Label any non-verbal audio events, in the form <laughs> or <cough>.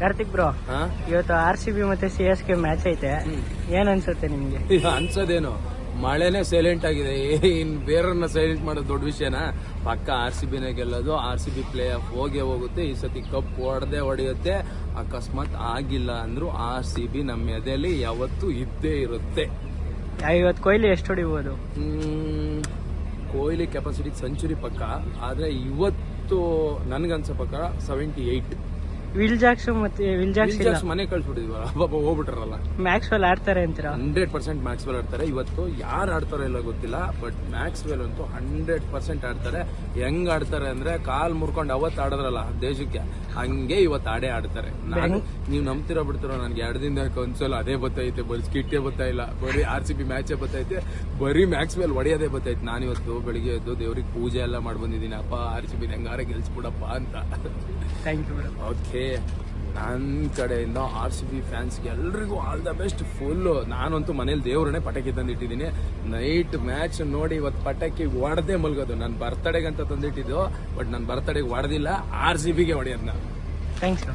Karthik bro ಇವತ್ತು R C B ಮತ್ತೆ C S K match ಐತೆ. ಏನ್ ಅನ್ಸುತ್ತೆ ನಿಮ್ಗೆ? <laughs> ಅನ್ಸೋದೇನು? ಮಳೆನೇ ಸೈಲೆಂಟ್ ಆಗಿದೆ. ಇನ್ ಬೇರೆಯವ್ರನ್ನ ಸೈಲೆಂಟ್ ಮಾಡೋದು ದೊಡ್ಡ ವಿಷಯನ? ಪಕ್ಕ ಆರ್ ಸಿ ಬಿನೇ ಗೆಲ್ಲೋದು R C B play off ಹೋಗೇ ಹೋಗುತ್ತೆ ಈ ಸತಿ ಕಪ್ ಹೊಡೆದೇ ಹೊಡೆಯುತ್ತೆ. ಅಕಸ್ಮಾತ್ ಆಗಿಲ್ಲ ಅಂದ್ರು ಆರ್ ಸಿ ಬಿ ನಮ್ಮ ಎದೆಯಲ್ಲಿ ಯಾವತ್ತೂ ಇದ್ದೇ ಇರುತ್ತೆ. ಇವತ್ತು ಕೊಹ್ಲಿ ಎಷ್ಟು ಹೊಡಿಬೋದು? ಕೊಹ್ಲಿ ಕೆಪಾಸಿಟಿ ಸೆಂಚುರಿ ಪಕ್ಕ. ಆದ್ರೆ ಇವತ್ತು ನನ್ಗನ್ಸೋ ಪ್ರಕಾರ ಸೆವೆಂಟಿ ಏಯ್ಟ್ ವಿಲ್ ಜಾಕ್ಸ್ ಮತ್ತೆ ವಿಲ್ ಜಾಕ್ಸ್ ಇಲ್ಲ. ಮನೆ ಕಳ್ಸ್ಬಿಟ್ಟಿದ್ವಲ್ಲ ಪಾಪ ಹೋಗ್ಬಿಟ್ರಲ್ಲ. ಮ್ಯಾಕ್ಸ್ವೆಲ್ ಆಡ್ತಾರೆ ಅಂತೀರಾ? ಹಂಡ್ರೆಡ್ ಪರ್ಸೆಂಟ್ ಮ್ಯಾಕ್ಸ್ವೆಲ್ ಆಡ್ತಾರೆ. ಇವತ್ತು ಯಾರು ಆಡ್ತಾರೋ ಇಲ್ಲ ಗೊತ್ತಿಲ್ಲ ಬಟ್ ಮ್ಯಾಕ್ಸ್ವೆಲ್ ಅಂತೂ ಹಂಡ್ರೆಡ್ ಪರ್ಸೆಂಟ್ ಆಡ್ತಾರೆ. ಹೆಂಗ್ ಆಡ್ತಾರೆ ಅಂದ್ರೆ ಕಾಲ್ ಮುರ್ಕೊಂಡು ಅವತ್ತು ಆಡದ್ರಲ್ಲ ದೇಶಕ್ಕೆ ಹಂಗೆ ಇವತ್ತು ಆಡೇ ಆಡ್ತಾರೆ. ನಾನು ನೀವು ನಂಬ್ತಿರೋ ಬಿಡ್ತಿರೋ ನನ್ಗೆ ಎರಡು ದಿನ ಅದೇ ಬತ್ತೈತೆ ಬರೀ ಸ್ಕಿಟ್ಟೇ ಬರ್ತಾ ಇಲ್ಲ ಬರೀ ಆರ್ ಸಿ ಬಿ ಮ್ಯಾಚೇ ಬತ್ತೈತೆ ಬರೀ ಮ್ಯಾಕ್ಸ್ವೆಲ್ ಹೊಡೆಯೋದೇ ಬತ್ತೈತೆ. ನಾನು ಇವತ್ತು ಬೆಳಿಗ್ಗೆ ಎದ್ದು ದೇವ್ರಿಗೆ ಪೂಜೆ ಎಲ್ಲ ಮಾಡಿ ಬಂದಿದ್ದೀನಿ ಅಪ್ಪ ಆರ್ ಸಿ ಬಿ ಹೆಂಗಾರ ಗೆಲ್ಸ್ಬಿಡಪ್ಪ ಅಂತ. ಥ್ಯಾಂಕ್ ಯು ಓಕೆ ನನ್ನ ಕಡೆಯಿಂದ ಆರ್ ಸಿ ಬಿ ಫ್ಯಾನ್ಸ್ಗೆ ಎಲ್ರಿಗೂ ಆಲ್ ದ ಬೆಸ್ಟ್ ಫುಲ್ಲು ನಾನಂತೂ ಮನೇಲಿ ದೇವ್ರನ್ನೇ ಪಟಾಕಿ ತಂದಿಟ್ಟಿದ್ದೀನಿ. ನೈಟ್ ಮ್ಯಾಚ್ ನೋಡಿ ಇವತ್ತು ಪಟಾಕಿ ಹೊಡೆದೇ ಮಲ್ಗೋದು. ನನ್ನ ಅಂತ ತಂದಿಟ್ಟಿದ್ದು ಬಟ್ ನನ್ನ ಬರ್ತಡೆಗೆ ಹೊಡೆದಿಲ್ಲ ಆರ್ ಸಿ ಬಿಗೆ ಹೊಡೆಯೋದು ನಾನು ಥ್ಯಾಂಕ್ಸ್